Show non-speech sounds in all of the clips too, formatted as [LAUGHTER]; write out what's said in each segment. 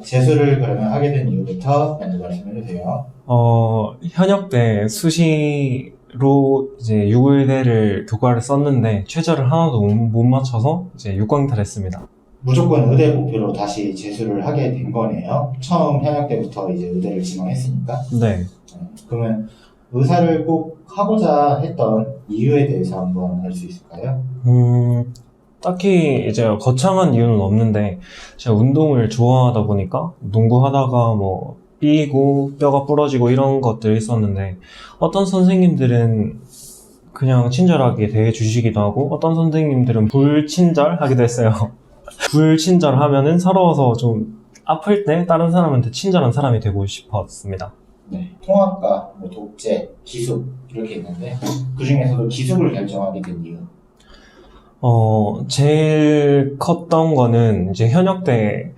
자, 재수를 그러면 하게 된 이유부터 먼저 말씀해 주세요. 어, 현역 때 수시로 이제 6의대를 교과를 썼는데 최저를 하나도 못- 못 맞춰서 이제 6광탈했습니다. 무조건 의대 목표로 다시 재수를 하게 된 거네요. 처음 현역 때부터 이제 의대를 지망했으니까. 네. 네. 그러면 의사를 꼭 하고자 했던 이유에 대해서 한번 알 수 있을까요? 음, 딱히 이제 거창한 이유는 없는데 제가 운동을 좋아하다 보니까 농구하다가 뭐 삐고 뼈가 부러지고 이런 것들이 있었는데 어떤 선생님들은 그냥 친절하게 대해주시기도 하고 어떤 선생님들은 불친절하기도 했어요. [LAUGHS] 불친절하면은 서러워서 좀 아플 때 다른 사람한테 친절한 사람이 되고 싶었습니다. 네. 통합과 뭐 독재, 기숙 이렇게 있는데 그 중에서도 기숙을 결정하게 된 이유. 어, 제일 컸던 거는 이제 현역 때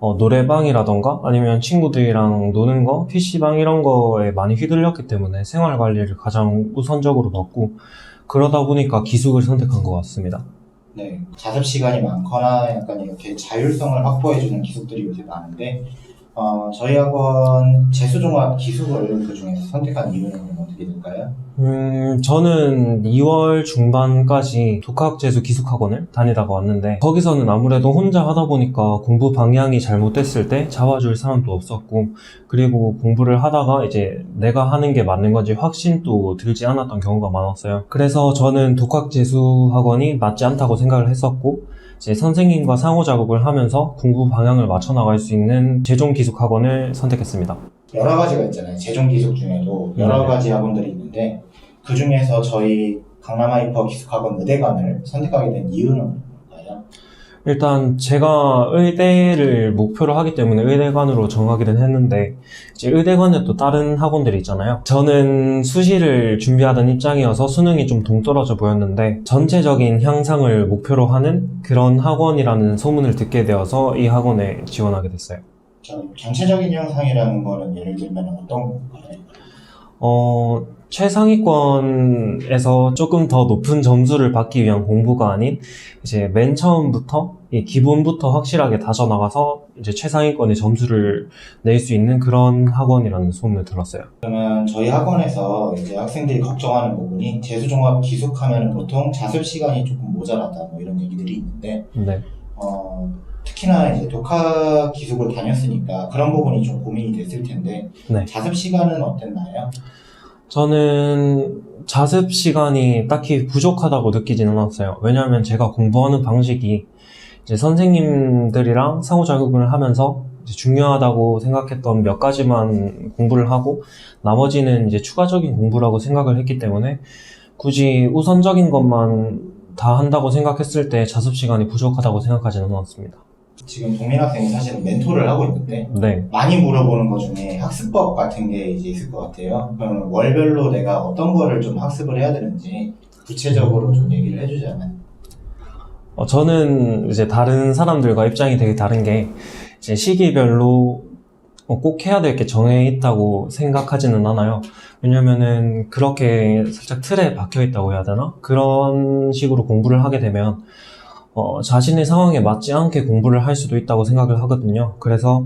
어, 노래방이라던가 아니면 친구들이랑 노는 거, PC방 이런 거에 많이 휘둘렸기 때문에 생활 관리를 가장 우선적으로 받고 그러다 보니까 기숙을 선택한 것 같습니다. 네. 자습 시간이 많거나 약간 이렇게 자율성을 확보해주는 기숙들이 요새 많은데 어, 저희 학원 재수종합 기숙을 그 중에서 선택한 이유는 어떻게 될까요? 음, 저는 2월 중반까지 독학재수 기숙학원을 다니다가 왔는데 거기서는 아무래도 혼자 하다 보니까 공부 방향이 잘못됐을 때 잡아줄 사람도 없었고 그리고 공부를 하다가 이제 내가 하는 게 맞는 건지 확신도 들지 않았던 경우가 많았어요. 그래서 저는 독학재수 학원이 맞지 않다고 생각을 했었고 이제 선생님과 상호 작업을 하면서 공부 방향을 맞춰 나갈 수 있는 재종 기숙학원을 선택했습니다. 여러 가지가 있잖아요. 재종 기숙 중에도 여러 네. 가지 학원들이 있는데 그 중에서 저희 강남하이퍼 기숙학원 의대관을 선택하게 된 이유는 뭘까요? 일단 제가 의대를 목표로 하기 때문에 의대관으로 정하기는 했는데 이제 의대관에 또 다른 학원들이 있잖아요. 저는 수시를 준비하던 입장이어서 수능이 좀 동떨어져 보였는데 전체적인 향상을 목표로 하는 그런 학원이라는 소문을 듣게 되어서 이 학원에 지원하게 됐어요. 저 전체적인 영상이라는 거는 예를 들면 어떤 건가요? 어, 최상위권에서 조금 더 높은 점수를 받기 위한 공부가 아닌 이제 맨 처음부터 이 기본부터 확실하게 다져나가서 이제 최상위권의 점수를 낼 수 있는 그런 학원이라는 소문을 들었어요. 그러면 저희 학원에서 이제 학생들이 걱정하는 부분이 재수종합 기숙하면 보통 자습 시간이 조금 모자라다 뭐 이런 얘기들이 있는데 네. 어, 특히나 이제 독학 기숙을 다녔으니까 그런 부분이 좀 고민이 됐을 텐데 네. 자습 시간은 어땠나요? 저는 자습 시간이 딱히 부족하다고 느끼지는 않았어요. 왜냐하면 제가 공부하는 방식이 이제 선생님들이랑 상호작용을 하면서 중요하다고 생각했던 몇 가지만 공부를 하고 나머지는 이제 추가적인 공부라고 생각을 했기 때문에 굳이 우선적인 것만 다 한다고 생각했을 때 자습 시간이 부족하다고 생각하지는 않았습니다. 지금 동민 학생이 사실은 멘토를 하고 있는데 네. 많이 물어보는 것 중에 학습법 같은 게 이제 있을 것 같아요. 그러면 월별로 내가 어떤 거를 좀 학습을 해야 되는지 구체적으로 좀 얘기를 해주자면. 어, 저는 이제 다른 사람들과 입장이 되게 다른 게 이제 시기별로 어, 꼭 해야 될 게 정해 있다고 생각하지는 않아요. 왜냐면은 그렇게 살짝 틀에 박혀 있다고 해야 되나? 그런 식으로 공부를 하게 되면 어, 자신의 상황에 맞지 않게 공부를 할 수도 있다고 생각을 하거든요. 그래서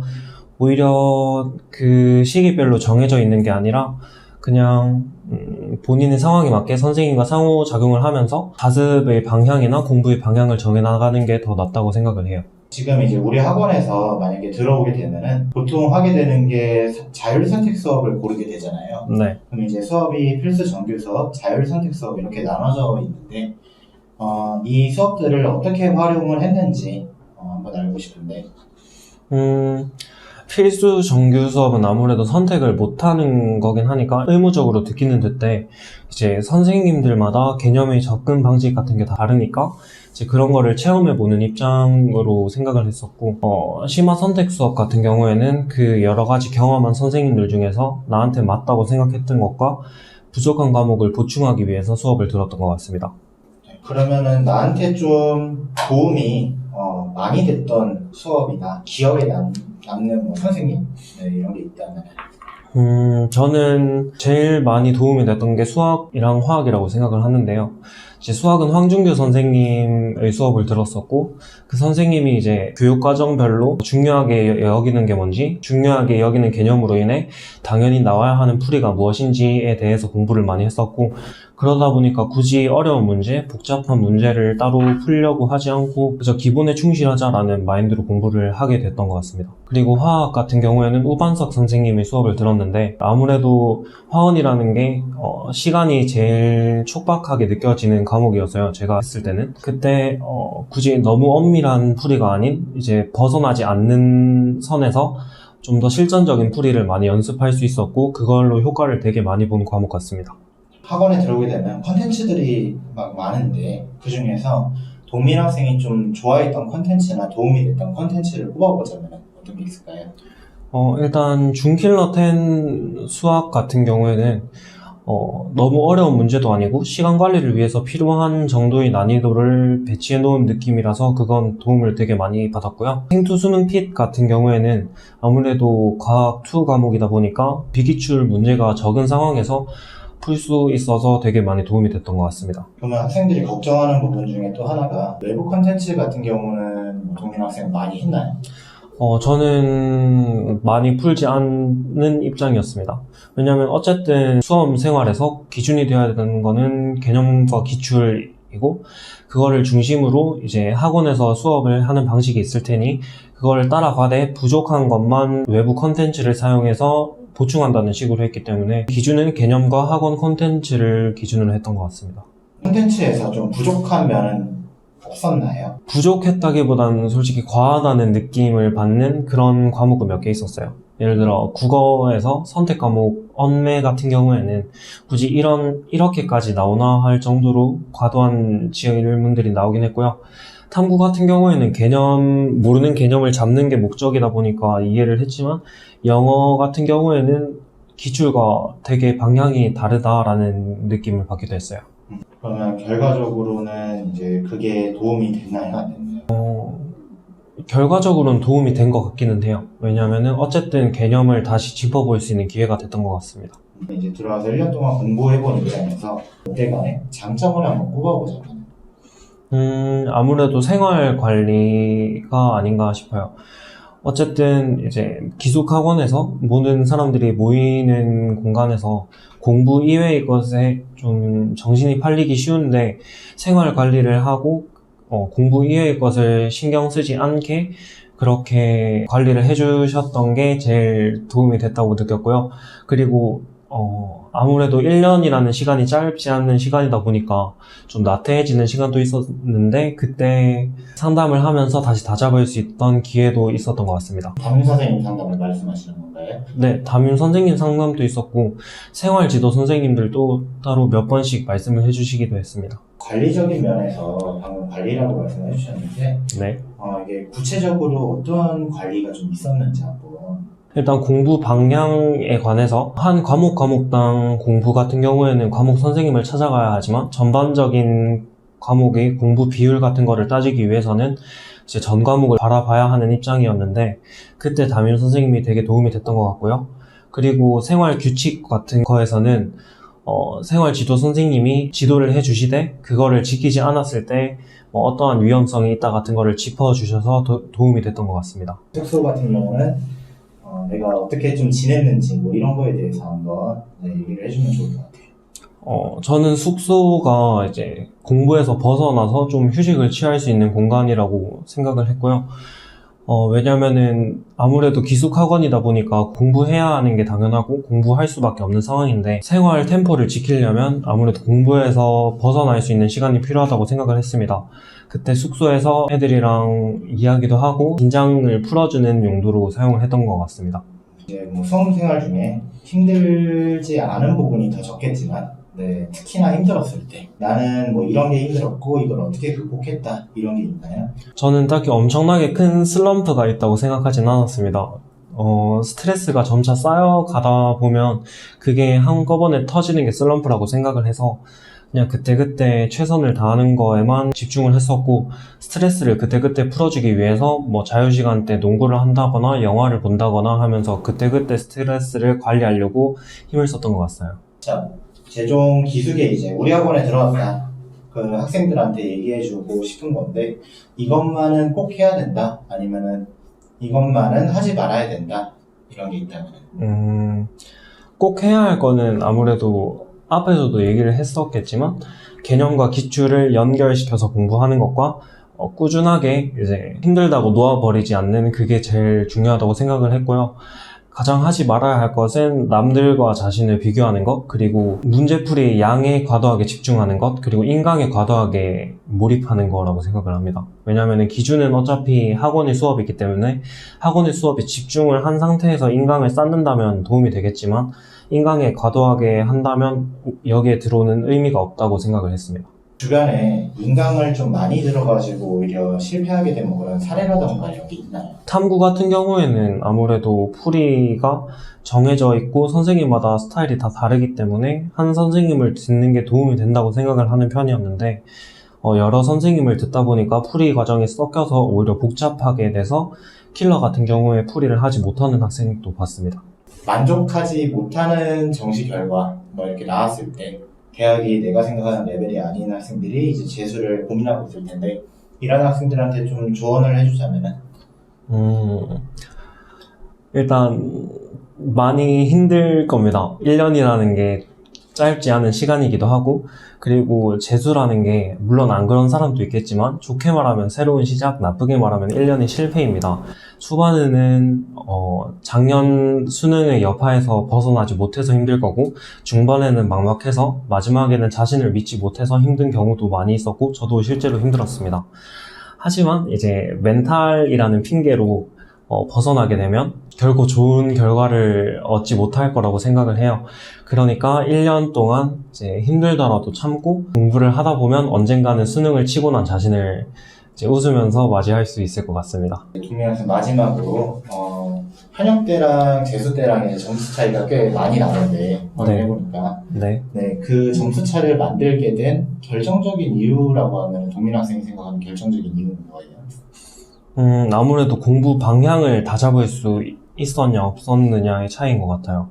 오히려 그 시기별로 정해져 있는 게 아니라 그냥 음, 본인의 상황에 맞게 선생님과 상호작용을 하면서 자습의 방향이나 공부의 방향을 정해나가는 게 더 낫다고 생각을 해요. 지금 이제 우리 학원에서 만약에 들어오게 되면은 보통 하게 되는 게 사- 자율선택 수업을 고르게 되잖아요. 네. 그럼 이제 수업이 필수 정규 수업, 자율선택 수업 이렇게 나눠져 있는데 어, 이 수업들을 어떻게 활용을 했는지 어, 한번 알고 싶은데 음, 필수 정규 수업은 아무래도 선택을 못하는 거긴 하니까 의무적으로 듣기는 듣되 이제 선생님들마다 개념의 접근 방식 같은 게 다 다르니까 이제 그런 거를 체험해 보는 입장으로 생각을 했었고 어, 심화 선택 수업 같은 경우에는 그 여러 가지 경험한 선생님들 중에서 나한테 맞다고 생각했던 것과 부족한 과목을 보충하기 위해서 수업을 들었던 것 같습니다. 네, 그러면은 나한테 좀 도움이 어, 많이 됐던 수업이나 기억에 남, 남는 뭐 선생님 네, 이런 게 있다면 음, 저는 제일 많이 도움이 됐던 게 수학이랑 화학이라고 생각을 하는데요. 이제 수학은 황준규 선생님의 수업을 들었었고 그 선생님이 이제 교육과정별로 중요하게 여기는 게 뭔지 중요하게 여기는 개념으로 인해 당연히 나와야 하는 풀이가 무엇인지에 대해서 공부를 많이 했었고 그러다 보니까 굳이 어려운 문제, 복잡한 문제를 따로 풀려고 하지 않고 그저 기본에 충실하자라는 마인드로 공부를 하게 됐던 것 같습니다. 그리고 화학 같은 경우에는 우반석 선생님의 수업을 들었는데 아무래도 화원이라는 게 어, 시간이 제일 촉박하게 느껴지는 과목이었어요. 제가 했을 때는 그때 어, 굳이 너무 엄밀한 풀이가 아닌 이제 벗어나지 않는 선에서 좀 더 실전적인 풀이를 많이 연습할 수 있었고 그걸로 효과를 되게 많이 본 과목 같습니다. 학원에 들어오게 되면 컨텐츠들이 막 많은데 그 중에서 동민 학생이 좀 좋아했던 컨텐츠나 도움이 됐던 컨텐츠를 꼽아보자면 어떤 게 있을까요? 어, 일단 중킬러 10 수학 같은 경우에는 어, 너무 어려운 문제도 아니고 시간 관리를 위해서 필요한 정도의 난이도를 배치해 놓은 느낌이라서 그건 도움을 되게 많이 받았고요. 생투 수능 핏 같은 경우에는 아무래도 과학 2 과목이다 보니까 비기출 문제가 적은 상황에서 풀 수 있어서 되게 많이 도움이 됐던 것 같습니다. 그러면 학생들이 걱정하는 부분 중에 또 하나가 외부 컨텐츠 같은 경우는 동민 학생 많이 했나요? 어, 저는 많이 풀지 않는 입장이었습니다. 왜냐하면 어쨌든 수험 생활에서 기준이 되어야 되는 거는 개념과 기출 이고, 그거를 중심으로 이제 학원에서 수업을 하는 방식이 있을 테니, 그걸 따라가되 부족한 것만 외부 컨텐츠를 사용해서 보충한다는 식으로 했기 때문에, 기준은 개념과 학원 컨텐츠를 기준으로 했던 것 같습니다. 콘텐츠에서 좀 부족한 면은 없었나요? 부족했다기보다는 솔직히 과하다는 느낌을 받는 그런 과목은 몇 개 있었어요. 예를 들어 국어에서 선택 과목 언매 같은 경우에는 굳이 이런 이렇게까지 나오나 할 정도로 과도한 질문들이 나오긴 했고요. 탐구 같은 경우에는 개념 모르는 개념을 잡는 게 목적이다 보니까 이해를 했지만 영어 같은 경우에는 기출과 되게 방향이 다르다라는 느낌을 받기도 했어요. 그러면 결과적으로는 이제 그게 도움이 됐나요? 안 됐나요? 결과적으로는 도움이 된 것 같기는 해요. 왜냐하면 어쨌든 개념을 다시 짚어볼 수 있는 기회가 됐던 것 같습니다. 이제 들어와서 1년 동안 공부해본 입장에서 그때간의 장점을 한번 꼽아보자면 음, 아무래도 생활 관리가 아닌가 싶어요. 어쨌든 이제 기숙학원에서 모든 사람들이 모이는 공간에서 공부 이외의 것에 좀 정신이 팔리기 쉬운데 생활 관리를 하고 어, 공부 이외의 것을 신경 쓰지 않게 그렇게 관리를 해주셨던 게 제일 도움이 됐다고 느꼈고요. 그리고 어, 아무래도 1년이라는 시간이 짧지 않은 시간이다 보니까 좀 나태해지는 시간도 있었는데 그때 상담을 하면서 다시 다잡을 수 있던 기회도 있었던 것 같습니다. 담임 선생님 상담을 말씀하시는 건가요? 네, 담임 선생님 상담도 있었고 생활 지도 선생님들도 따로 몇 번씩 말씀을 해주시기도 했습니다. 관리적인 면에서 방금 관리라고 말씀해 주셨는데 네. 어, 이게 구체적으로 어떤 관리가 좀 있었는지 한번 일단 공부 방향에 관해서 한 과목 과목당 공부 같은 경우에는 과목 선생님을 찾아가야 하지만 전반적인 과목의 공부 비율 같은 거를 따지기 위해서는 이제 전 과목을 바라봐야 하는 입장이었는데 그때 담임 선생님이 되게 도움이 됐던 것 같고요. 그리고 생활 규칙 같은 거에서는 어, 생활 지도 선생님이 지도를 해주시되 그거를 지키지 않았을 때 뭐 어떠한 위험성이 있다 같은 거를 짚어주셔서 도, 도움이 됐던 것 같습니다. 숙소 같은 경우는 어, 내가 어떻게 좀 지냈는지 뭐 이런 거에 대해서 한번 네, 얘기를 해주면 좋을 것 같아요. 어, 저는 숙소가 이제 공부에서 벗어나서 좀 휴식을 취할 수 있는 공간이라고 생각을 했고요. 어, 왜냐면은 아무래도 기숙학원이다 보니까 공부해야 하는 게 당연하고 공부할 수밖에 없는 상황인데 생활 템포를 지키려면 아무래도 공부에서 벗어날 수 있는 시간이 필요하다고 생각을 했습니다. 그때 숙소에서 애들이랑 이야기도 하고 긴장을 풀어주는 용도로 사용을 했던 것 같습니다. 이제 뭐 수험 생활 중에 힘들지 않은 부분이 더 적겠지만 네, 특히나 힘들었을 때 나는 뭐 이런 게 힘들었고 이걸 어떻게 극복했다 이런 게 있나요? 저는 딱히 엄청나게 큰 슬럼프가 있다고 생각하진 않았습니다. 어, 스트레스가 점차 쌓여가다 보면 그게 한꺼번에 터지는 게 슬럼프라고 생각을 해서 그냥 그때그때 최선을 다하는 거에만 집중을 했었고 스트레스를 그때그때 풀어주기 위해서 뭐 자유시간 때 농구를 한다거나 영화를 본다거나 하면서 그때그때 스트레스를 관리하려고 힘을 썼던 것 같아요. 자, 재종 기숙에 이제 우리 학원에 들어왔다. 그 학생들한테 얘기해주고 싶은 건데 이것만은 꼭 해야 된다 아니면은 이것만은 하지 말아야 된다 이런 게 있다면 음, 꼭 해야 할 거는 아무래도 앞에서도 얘기를 했었겠지만 개념과 기출을 연결시켜서 공부하는 것과 어, 꾸준하게 이제 힘들다고 놓아버리지 않는 그게 제일 중요하다고 생각을 했고요. 가장 하지 말아야 할 것은 남들과 자신을 비교하는 것, 그리고 문제풀이의 양에 과도하게 집중하는 것, 그리고 인강에 과도하게 몰입하는 거라고 생각을 합니다. 왜냐하면 기준은 어차피 학원의 수업이기 때문에 학원의 수업에 집중을 한 상태에서 인강을 쌓는다면 도움이 되겠지만 인강에 과도하게 한다면 여기에 들어오는 의미가 없다고 생각을 했습니다. 주변에 인강을 좀 많이 들어가지고 오히려 실패하게 된뭐 그런 사례라던가 이런 게 있나요? 탐구 같은 경우에는 아무래도 풀이가 정해져 있고 선생님마다 스타일이 다 다르기 때문에 한 선생님을 듣는 게 도움이 된다고 생각을 하는 편이었는데 어, 여러 선생님을 듣다 보니까 풀이 과정이 섞여서 오히려 복잡하게 돼서 킬러 같은 경우에 풀이를 하지 못하는 학생도 봤습니다. 만족하지 못하는 정시 결과 뭐 이렇게 나왔을 때 대학이 내가 생각하는 레벨이 아닌 학생들이 이제 재수를 고민하고 있을 텐데 이런 학생들한테 좀 조언을 해주자면은 음, 일단 많이 힘들 겁니다. 1년이라는 게 짧지 않은 시간이기도 하고, 그리고 재수라는 게, 물론 안 그런 사람도 있겠지만, 좋게 말하면 새로운 시작, 나쁘게 말하면 1년의 실패입니다. 초반에는, 어, 작년 수능의 여파에서 벗어나지 못해서 힘들 거고, 중반에는 막막해서, 마지막에는 자신을 믿지 못해서 힘든 경우도 많이 있었고, 저도 실제로 힘들었습니다. 하지만 이제 멘탈이라는 핑계로 어, 벗어나게 되면 결코 좋은 결과를 얻지 못할 거라고 생각을 해요. 그러니까 1년 동안 이제 힘들더라도 참고 공부를 하다 보면 언젠가는 수능을 치고 난 자신을 이제 웃으면서 맞이할 수 있을 것 같습니다. 동명에서 마지막으로 어, 현역 때랑 재수 때랑 이제 점수 차이가 꽤 많이 나는데 확인해보니까 네. 네, 그 점수 차를 만들게 된 결정적인 이유라고 하면 동민 학생이 생각하는 결정적인 이유는 뭐예요? 음, 아무래도 공부 방향을 다 잡을 수 있었냐, 없었느냐의 차이인 것 같아요.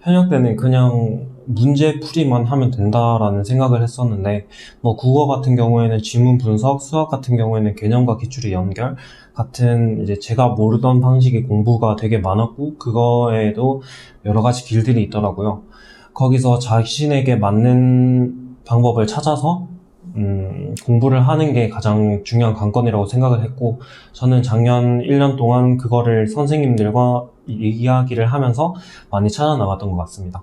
현역 때는 그냥 문제 풀이만 하면 된다라는 생각을 했었는데, 뭐 국어 같은 경우에는 지문 분석, 수학 같은 경우에는 개념과 기출의 연결 같은 이제 제가 모르던 방식의 공부가 되게 많았고, 그거에도 여러 가지 길들이 있더라고요. 거기서 자신에게 맞는 방법을 찾아서 음, 공부를 하는 게 가장 중요한 관건이라고 생각을 했고, 저는 작년 1년 동안 그거를 선생님들과 이- 이야기를 하면서 많이 찾아 나갔던 것 같습니다.